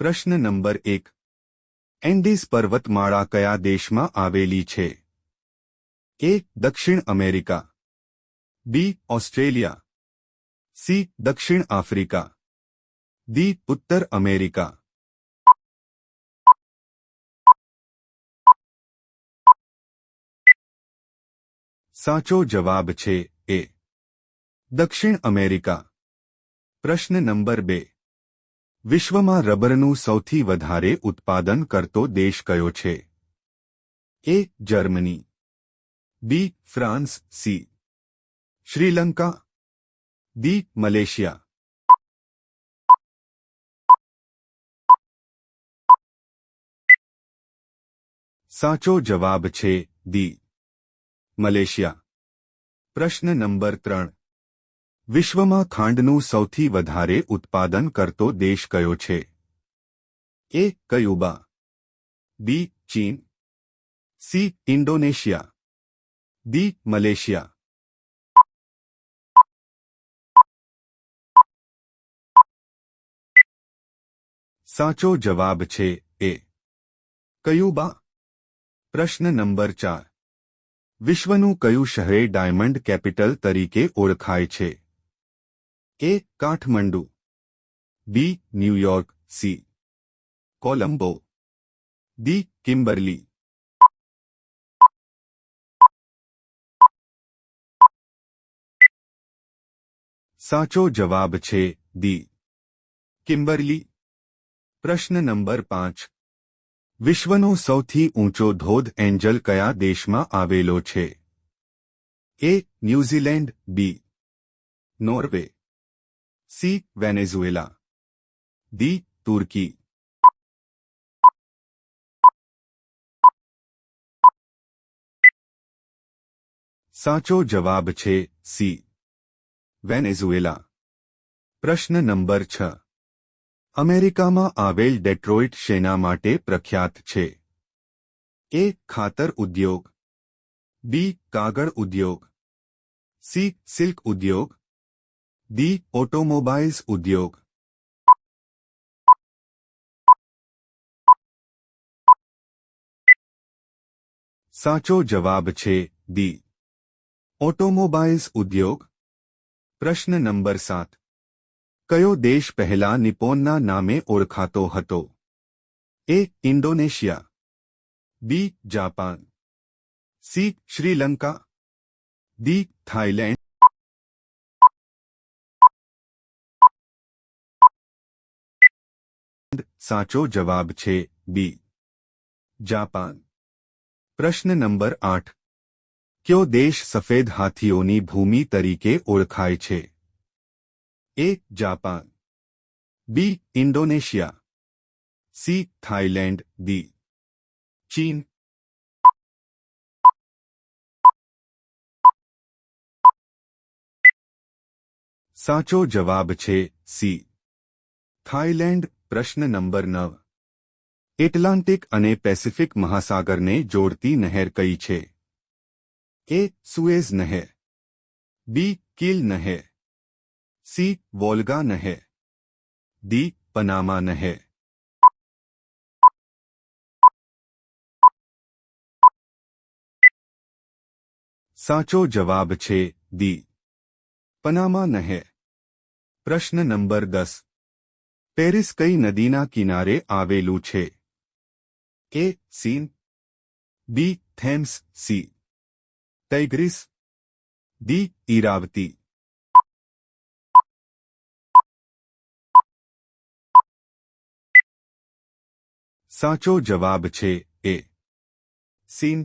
પ્રશ્ન નંબર એક એન્ડીઝ પર્વતમાળા કયા દેશમાં આવેલી છે એ દક્ષિણ અમેરિકા બી ઓસ્ટ્રેલિયા સી દક્ષિણ આફ્રિકા દી ઉત્તર અમેરિકા સાચો જવાબ છે એ દક્ષિણ અમેરિકા પ્રશ્ન નંબર બે વિશ્વમાં રબરનું સૌથી વધારે ઉત્પાદન કરતો દેશ કયો છે A Germany B France C Sri Lanka D Malaysia સાચો જવાબ છે દી મલેશિયા પ્રશ્ન નંબર ત્રણ विश्वमा खंडनु સૌથી વધારે ઉત્પાદન કરતો દેશ કયો છે એ કયો બા બી ચીન સી ઇન્ડોનેશિયા ડી મલેશિયા સાચો જવાબ છે એ કયો બા પ્રશ્ન નંબર 4 વિશ્વનું કયો શહેર ડાયમંડ કેપિટલ તરીકે ઓળખાય છે A Kathmandu B New York C Colombo D Kimberley સાચો જવાબ છે દી કિંબરલી પ્રશ્ન નંબર 5 વિશ્વનો સૌથી ઊંચો ધોધ એન્જલ કયા દેશમાં આવેલો છે A New Zealand B Norway C Venezuela D Turkey साचो जवाब छे सी वेनेजुएला प्रश्न नंबर 6 अमेरिका માં આવેલ Детરોઇટ શેના માટે પ્રખ્યાત છે એ ખાતર ઉદ્યોગ બી કાગળ ઉદ્યોગ સી silk ઉદ્યોગ दी ऑटोमोबाइल्स उद्योग साचो जवाब छे दी ऑटोमोबाइल्स उद्योग प्रश्न नंबर सात क्यों देश पहला निपोन्ना नामे ओरखातो हतो A Indonesia B Japan C Sri Lanka D Thailand साचो जवाब छे बी जापान प्रश्न नंबर आठ क्यों देश सफेद हाथियों की भूमि तरीके ओखाय Japan B Indonesia C Thailand D चीन साचो जवाब छे सी थाईलैंड प्रश्न नंबर नव एटलांटिक पेसिफिक महासागर ने जोड़ती नहर कई छे ए सुएज नहर बी कील नहर सी वोल्गा नहर दी पनामा नहर साचो जवाब छे दी पनामा नहर प्रश्न नंबर दस પેરિસ કઈ નદીના કિનારે આવેલું છે A Seine B Thames C Tigris D Irrawaddy સાચો જવાબ છે એ સીન